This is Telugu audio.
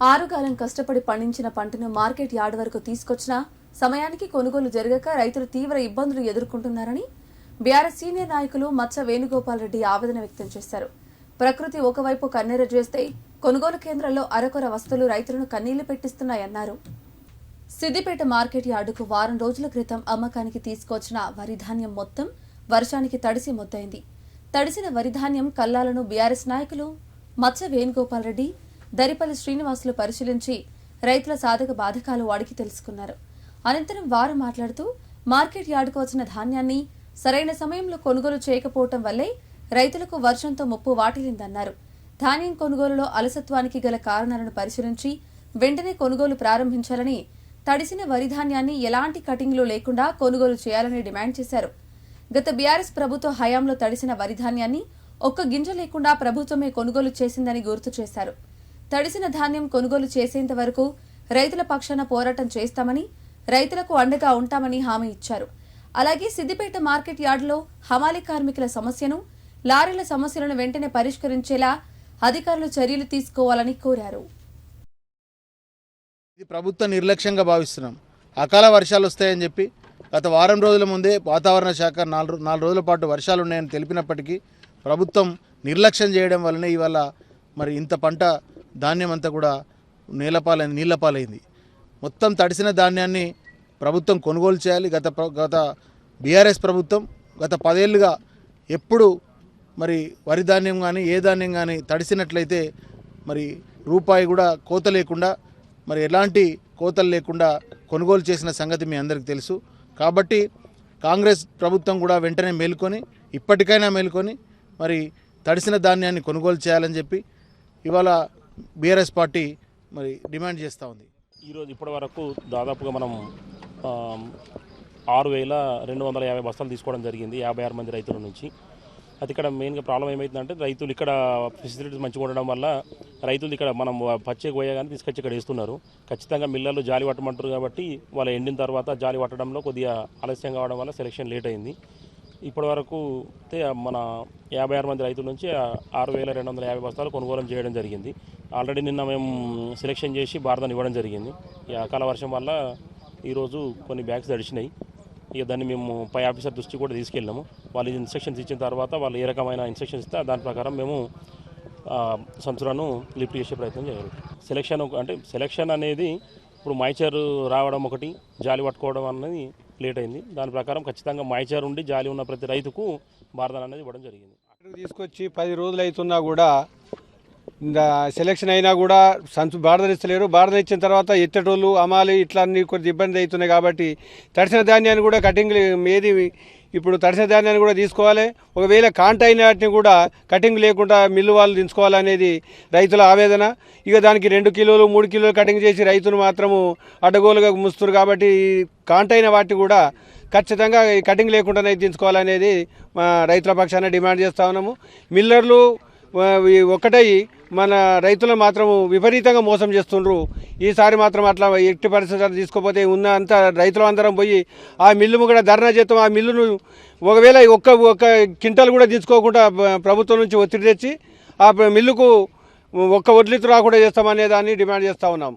ఆరుగాలం కష్టపడి పండించిన పంటను మార్కెట్ యార్డ్ వరకు తీసుకొచ్చినా సమయానికి కొనుగోలు జరగక రైతులు తీవ్ర ఇబ్బందులు ఎదుర్కొంటున్నారని బీఆర్ఎస్ సీనియర్ నాయకులు మచ్చ వేణుగోపాల్ రెడ్డి ఆవేదన వ్యక్తం చేశారు. ప్రకృతి ఒకవైపు కన్నెర చేస్తే కొనుగోలు కేంద్రాల్లో అరకొర వస్తువులు రైతులను కన్నీళ్ళు పెట్టిస్తున్నాయన్నారు. సిద్దిపేట మార్కెట్ యార్డుకు వారం రోజుల క్రితం అమ్మకానికి తీసుకొచ్చిన వరి ధాన్యం మొత్తం వర్షానికి తడిసి మొత్తైంది. తడిసిన వరి ధాన్యం కల్లాలను బీఆర్ఎస్ నాయకులు మచ్చ వేణుగోపాల్ రెడ్డి దరిపల్లి శ్రీనివాసులు పరిశీలించి రైతుల సాధక బాధకాలు అడిగి తెలుసుకున్నారు. అనంతరం వారు మాట్లాడుతూ మార్కెట్ యార్డుకు వచ్చిన ధాన్యాన్ని సరైన సమయంలో కొనుగోలు చేయకపోవటం వల్లే రైతులకు వర్షంతో ముప్పు వాటిల్లిందన్నారు. ధాన్యం కొనుగోలులో అలసత్వానికి గల కారణాలను పరిశీలించి వెంటనే కొనుగోలు ప్రారంభించాలని తడిసిన వరి ధాన్యాన్ని ఎలాంటి కటింగ్లు లేకుండా కొనుగోలు చేయాలని డిమాండ్ చేశారు. గత బీఆర్ఎస్ ప్రభుత్వ హయాంలో తడిసిన వరి ధాన్యాన్ని ఒక్క గింజ లేకుండా ప్రభుత్వమే కొనుగోలు చేసిందని గుర్తు చేశారు. తడిసిన ధాన్యం కొనుగోలు చేసేంత వరకు రైతుల పక్షాన పోరాటం చేస్తామని రైతులకు అండగా ఉంటామని హామీ ఇచ్చారు. అలాగే సిద్దిపేట మార్కెట్ యార్డులో హమాలి కార్మికుల సమస్యను లారీల సమస్యలను వెంటనే పరిష్కరించేలా అధికారులు చర్యలు తీసుకోవాలని కోరారు. ఇది ప్రభుత్వ నిర్లక్ష్యంగా భావిస్తున్నాం. అకాల వర్షాలు వస్తాయని చెప్పి గత వారం రోజుల ముందే వాతావరణ శాఖ నాలుగు నాలుగు రోజుల పాటు వర్షాలు ఉన్నాయని తెలిపినప్పటికీ ప్రభుత్వం నిర్లక్ష్యం చేయడం వలన ఇవాళ మరి ఇంత పంట ధాన్యం అంతా కూడా నీలపాలైంది నీళ్ళపాలైంది. మొత్తం తడిసిన ధాన్యాన్ని ప్రభుత్వం కొనుగోలు చేయాలి. గత గత బీఆర్ఎస్ ప్రభుత్వం గత పదేళ్ళుగా ఎప్పుడు మరి వరి ధాన్యం కానీ ఏ ధాన్యం కానీ తడిసినట్లయితే మరి రూపాయి కూడా కోత లేకుండా మరి ఎలాంటి కోతలు లేకుండా కొనుగోలు చేసిన సంగతి మీ అందరికీ తెలుసు. కాబట్టి కాంగ్రెస్ ప్రభుత్వం కూడా వెంటనే మేల్కొని ఇప్పటికైనా మేల్కొని మరి తడిసిన ధాన్యాన్ని కొనుగోలు చేయాలని చెప్పి ఇవాళ బీఆర్ఎస్ పార్టీ మరి డిమాండ్ చేస్తూ ఉంది. ఈరోజు ఇప్పటి వరకు దాదాపుగా మనం ఆరు వేల రెండు వందల యాభై బస్తాలు తీసుకోవడం జరిగింది యాభై ఆరు మంది రైతుల నుంచి. అది ఇక్కడ మెయిన్గా ప్రాబ్లం ఏమైందంటే రైతులు ఇక్కడ ఫెసిలిటీస్ మంచిగా ఉండడం వల్ల రైతులు ఇక్కడ మనం పచ్చే పోయగానే తీసుకొచ్చి ఇక్కడ వేస్తున్నారు. ఖచ్చితంగా మిల్లర్లు జాలి పట్టమంటారు కాబట్టి వాళ్ళు ఎండిన తర్వాత జాలి పట్టడంలో కొద్దిగా ఆలస్యం కావడం వల్ల సెలక్షన్ లేట్ అయింది. ఇప్పటి వరకు అయితే మన యాభై ఆరు మంది రైతుల నుంచి ఆరు వేల రెండు వందల యాభై బస్తాలు కొనుగోలు చేయడం జరిగింది. ఆల్రెడీ నిన్న మేము సెలెక్షన్ చేసి భారతాన్ని ఇవ్వడం జరిగింది. ఈ అకాల వర్షం వల్ల ఈరోజు కొన్ని బ్యాగ్స్ తడిచినాయి. ఇక దాన్ని మేము పై ఆఫీసర్ దృష్టి కూడా తీసుకెళ్ళాము వాళ్ళు ఇన్స్ట్రక్షన్స్ ఇచ్చిన తర్వాత వాళ్ళు ఏ రకమైన ఇన్స్ట్రక్షన్స్ ఇస్తే దాని ప్రకారం మేము సంచులను లిఫ్ట్ చేసే ప్రయత్నం చేయాలి. సెలక్షన్ అంటే సెలక్షన్ అనేది ఇప్పుడు మైచర్ రావడం ఒకటి జాలి పట్టుకోవడం అనేది లేట్ అయింది. దాని ప్రకారం ఖచ్చితంగా మైచర్ ఉండి జాలి ఉన్న ప్రతి రైతుకు భారతం అనేది ఇవ్వడం జరిగింది. తీసుకొచ్చి పది రోజులు అవుతున్నా కూడా సెలక్షన్ అయినా కూడా సంచు బార్డర్ ఇస్తలేరు ఇచ్చిన తర్వాత ఎత్తటోళ్ళు అమాలి ఇట్లా అన్ని కొద్ది ఇబ్బంది అవుతున్నాయి కాబట్టి తడిసిన ధాన్యాన్ని కూడా కటింగ్ ఏది ఇప్పుడు తడిసిన ధాన్యాన్ని కూడా తీసుకోవాలి. ఒకవేళ కాంట అయిన వాటిని కూడా కటింగ్ లేకుండా మిల్లు వాళ్ళు దించుకోవాలనేది రైతుల ఆవేదన. ఇక దానికి రెండు కిలోలు మూడు కిలోలు కటింగ్ చేసి రైతును మాత్రము అడ్డగోలుగా ముస్తురు కాబట్టి కాంట అయిన వాటిని కూడా ఖచ్చితంగా కటింగ్ లేకుండానే దించుకోవాలనేది మా రైతుల పక్షాన డిమాండ్ చేస్తా ఉన్నాము. మిల్లర్లు ఒకటై మన రైతులను మాత్రం విపరీతంగా మోసం చేస్తుండ్రు. ఈసారి మాత్రం అట్లా ఎట్టి పరిస్థితులు తీసుకోపోతే ఉన్న అంత రైతులు అందరం పోయి ఆ మిల్లు కూడా ధర్నా చేస్తాం. ఆ మిల్లును ఒకవేళ ఒక్క ఒక్క క్వింటల్ కూడా తీసుకోకుండా ప్రభుత్వం నుంచి ఒత్తిడి తెచ్చి ఆ మిల్లుకు ఒక్క వడ్లిత్తు రాకుండా చేస్తామనే దాన్ని డిమాండ్ చేస్తూ ఉన్నాం.